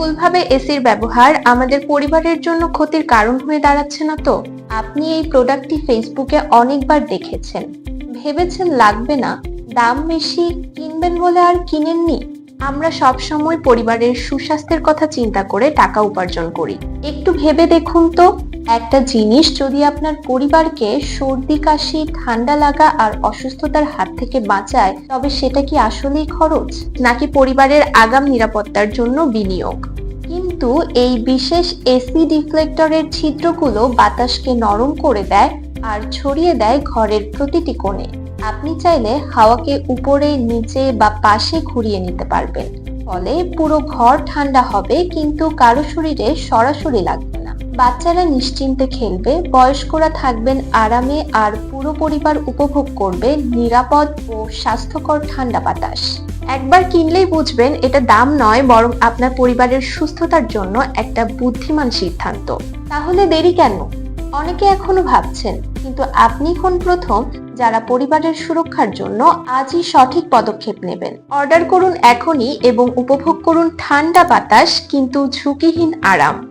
ভুলভাবে এসির ব্যবহার আমাদের পরিবারের জন্য ক্ষতির কারণ হয়ে দাঁড়াচ্ছে না তো? আপনি এই প্রোডাক্টটি ফেসবুকে অনেকবার দেখেছেন। ভেবেছেন লাগবে না? দাম বেশি কিনবেন বলে আর কিনেননি? আমরা সব সময় পরিবারের সুস্বাস্থ্যের কথা চিন্তা করে টাকা উপার্জন করি। একটু ভেবে দেখুন তো। একটা জিনিস যদি আপনার পরিবারকে সর্দি, কাশি, ঠান্ডা লাগা আর অসুস্থতার হাত থেকে বাঁচায়, তবে সেটা কি আসলেই খরচ? নাকি পরিবারের আগাম নিরাপত্তার জন্য বিনিয়োগ? কিন্তু এই বিশেষ এসি ডিফ্লেক্টরের ছিদ্রগুলো বাতাসকে নরম করে দেয় আর ছড়িয়ে দেয় ঘরের প্রতিটি কোণে। আপনি চাইলে হাওয়াকে উপরে, নিচে বা পাশে ঘুরিয়ে নিতে পারবেন। ফলে পুরো ঘর ঠান্ডা হবে, কিন্তু কারও শরীরে সরাসরি লাগবে বাচ্চারা নিশ্চিন্তে খেলবে, বয়স্করা থাকবেন আরামে আর পুরো পরিবার উপভোগ করবে নিরাপদ ও স্বাস্থ্যকর ঠান্ডা বাতাস। একবার কিনলেই বুঝবেন এটা দাম নয়, বরং আপনার পরিবারের সুস্থতার জন্য একটা বুদ্ধিমান সিদ্ধান্ত। তাহলে দেরি কেন? অনেকে এখনও ভাবছেন, কিন্তু আপনি কোন প্রথম যারা পরিবারের সুরক্ষার জন্য আজই সঠিক পদক্ষেপ নেবেন? অর্ডার করুন এখনই এবং উপভোগ করুন ঠান্ডা বাতাস, কিন্তু ঝুঁকিহীন আরাম।